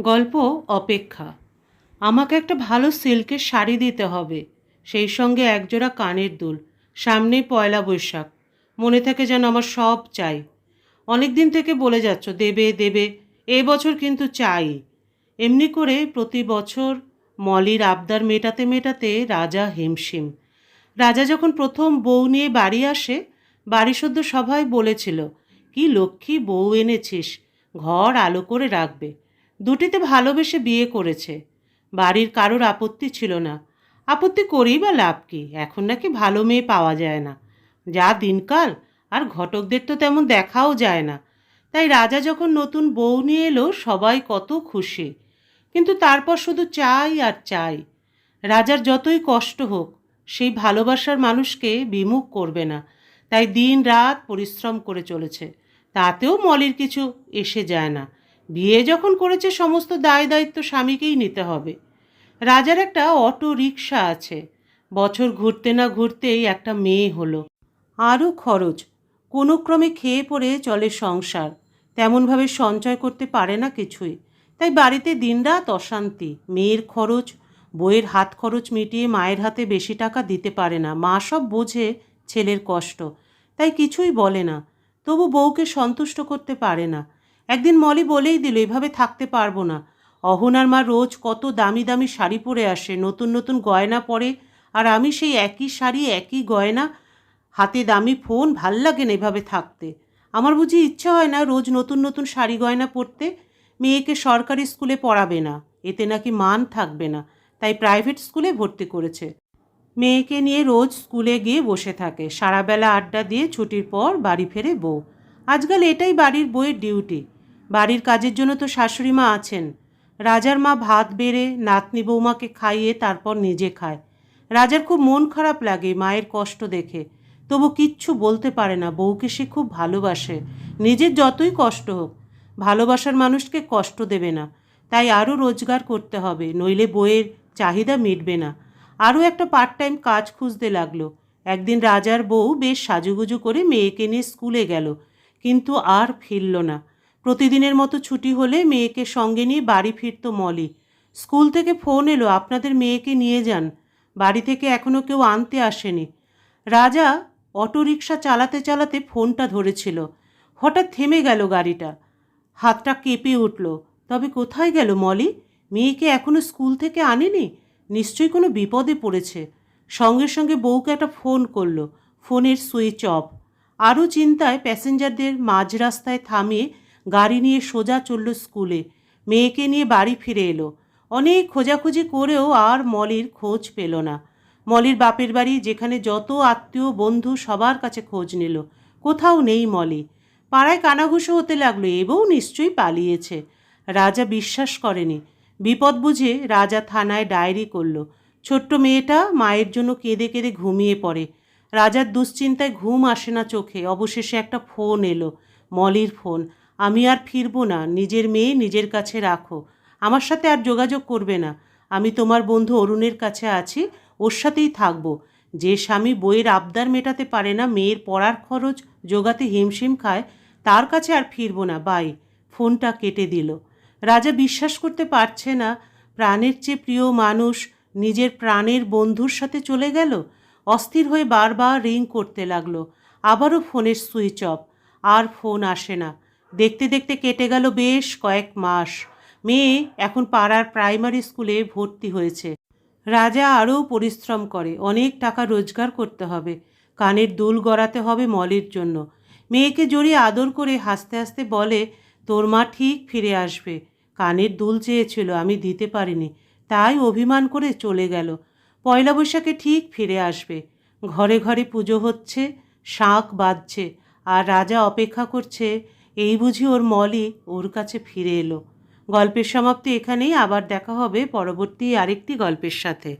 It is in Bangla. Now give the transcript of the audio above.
গল্প অপেক্ষা। আমাকে একটা ভালো সিল্কের শাড়ি দিতে হবে। সেই সঙ্গে একজোড়া কানের দুল সামনেই পয়লা বৈশাখ। মনে থাকে যেন আমার সব চাই। অনেক দিন থেকে বলে যাচ্ছ, দেবে দেবে, এ বছর কিন্তু চাই। এমনি করে প্রতি বছর মলির আবদার মেটাতে মেটাতে রাজা হিমশিম। রাজা যখন প্রথম বউ নিয়ে বাড়ি আসে, বাড়ি সদ্য সবাই বলেছিল, কি লক্ষ্মী বউ এনেছিস, ঘর আলো করে রাখবে। দুটিতে ভালোবেসে বিয়ে করেছে। বাড়ির কারোর আপত্তি ছিল না। আপত্তি করেই বা লাভ কি? এখন নাকি ভালো মেয়ে পাওয়া যায় না। যা দিনকাল, আর ঘটকদের তো তেমন দেখাও যায় না। তাই রাজা যখন নতুন বউ নিয়ে এলো, সবাই কত খুশি। কিন্তু তারপর শুধু চাই আর চাই। রাজার যতই কষ্ট হোক, সেই ভালোবাসার মানুষকে বিমুখ করবে না। তাই দিন রাত পরিশ্রম করে চলেছে। তাতেও মলির কিছু এসে যায় না। বিয়ে যখন করেছে, সমস্ত দায় দায়িত্ব স্বামীকেই নিতে হবে। রাজার একটা অটো রিক্সা আছে। বছর ঘুরতে না ঘুরতেই একটা মেয়ে হলো। আরও খরচ। কোনো ক্রমে খেয়ে পড়ে চলে সংসার। তেমনভাবে সঞ্চয় করতে পারে না কিছুই। তাই বাড়িতে দিনরাত অশান্তি। মেয়ের খরচ বইয়ের হাত খরচ মিটিয়ে মায়ের হাতে বেশি টাকা দিতে পারে না। মা সব বোঝে ছেলের কষ্ট। তাই কিছুই বলে না। তবু বউকে সন্তুষ্ট করতে পারে না। একদিন মলি বলেই দিল, এভাবে থাকতে পারব না। অহনার মা রোজ কত দামি দামি শাড়ি পরে আসে, নতুন নতুন গয়না পরে, আর আমি সেই একই শাড়ি, একই গয়না, হাতে দামি ফোন, ভালো লাগে না এভাবে থাকতে। আমার বুঝি ইচ্ছে হয় না রোজ নতুন নতুন শাড়ি গয়না পরতে। মেয়েকে সরকারি স্কুলে পড়াবে না, এতে নাকি মান থাকবে না, তাই প্রাইভেট স্কুলে ভর্তি করেছে। মেয়েকে নিয়ে রোজ স্কুলে গিয়ে বসে থাকে, সারাবেলা আড্ডা দিয়ে ছুটির পর বাড়ি ফেরে বউ। আজকাল এটাই বাড়ির বইয়ের ডিউটি বাড়ির কাজের জন্য তো শাশুড়ি মা আছেন। রাজার মা ভাত বেড়ে নাতনি বৌমাকে খাইয়ে তারপর নিজে খায়। রাজার খুব মন খারাপ লাগে, মায়ের কষ্ট দেখে। তবু কিচ্ছু বলতে পারে না, বউকে সে খুব ভালোবাসে। নিজের যতই কষ্ট হোক, ভালোবাসার মানুষকে কষ্ট দেবে না। তাই আরও রোজগার করতে হবে, নইলে বইয়ের চাহিদা মিটবে না। আরও একটা পার্ট টাইম কাজ খুঁজতে লাগল। একদিন রাজার বউ বেশ সাজুগুজু করে মেয়েকে নিয়ে স্কুলে গেল, কিন্তু আর ফিরল না। প্রতিদিনের মতো ছুটি হলে মেয়েকে সঙ্গে নিয়ে বাড়ি ফিরত মলি। স্কুল থেকে ফোন এলো, আপনাদের মেয়েকে নিয়ে যান। বাড়ি থেকে এখনও কেউ আনতে আসেনি। রাজা অটোরিকশা চালাতে চালাতে ফোনটা ধরেছিল। হঠাৎ থেমে গেল গাড়িটা। হাতটা কেঁপে উঠল। তবে কোথায় গেল মলি? মেয়েকে এখনও স্কুল থেকে আনেনি? নিশ্চয়ই কোনো বিপদে পড়েছে। সঙ্গে সঙ্গে বউকে একটা ফোন করল। ফোনের সুইচ অফ। আরও চিন্তায় প্যাসেঞ্জারদের মাঝ রাস্তায় থামিয়ে গাড়ি নিয়ে সোজা চলল স্কুলে। মেয়েকে নিয়ে বাড়ি ফিরে এলো। অনেক খোঁজাখুঁজি করেও আর মলির খোঁজ পেল না। মলির বাপের বাড়ি, যেখানে যত আত্মীয় বন্ধু সবার কাছে খোঁজ নিল। কোথাও নেই মলি। পাড়ায় কানাঘুষো হতে লাগল, এবও নিশ্চয়ই পালিয়েছে। রাজা বিশ্বাস করেনি। বিপদ বুঝে রাজা থানায় ডায়েরি করল। ছোট্ট মেয়েটা মায়ের জন্য কেঁদে কেঁদে ঘুমিয়ে পড়ে। রাজার দুশ্চিন্তায় ঘুম আসে না চোখে। অবশেষে একটা ফোন এলো, মলির ফোন। আমি আর ফিরবো না, নিজের মেয়ে নিজের কাছে রাখো। আমার সাথে আর যোগাযোগ করবে না। আমি তোমার বন্ধু অরুণের কাছে আছি, ওর সাথেই থাকব। যে স্বামী বইয়ের আবদার মেটাতে পারে না, মেয়ের পড়ার খরচ যোগাতে হিমশিম খায়, তার কাছে আর ফিরব না। বাই, ফোনটা কেটে দিল। রাজা বিশ্বাস করতে পারছে না, প্রাণের চেয়ে প্রিয় মানুষ নিজের প্রাণের বন্ধুর সাথে চলে গেল। অস্থির হয়ে বারবার রিং করতে লাগল। আবারও ফোনের সুইচ অফ। আর ফোন আসে না। দেখতে দেখতে কেটে গেল বেশ কয়েক মাস। মেয়ে এখন পাড়ার প্রাইমারি স্কুলে ভর্তি হয়েছে। রাজা আরও পরিশ্রম করে, অনেক টাকা রোজগার করতে হবে, কানের দুল গড়াতে হবে মলের জন্য। মেয়েকে জড়িয়ে আদর করে হাসতে হাসতে বলে, তোর মা ঠিক ফিরে আসবে। কানের দুল চেয়েছিল, আমি দিতে পারিনি। তাই অভিমান করে চলে গেল। পয়লা বৈশাখে ঠিক ফিরে আসবে। ঘরে ঘরে পুজো হচ্ছে, শাঁখ বাজছে, আর রাজা অপেক্ষা করছে এই বুঝি ওর মলি ওর কাছে ফিরে এলো। গল্পের সমাপ্তি এখানেই, আবার দেখা হবে পরবর্তী আরেকটি গল্পের সাথে।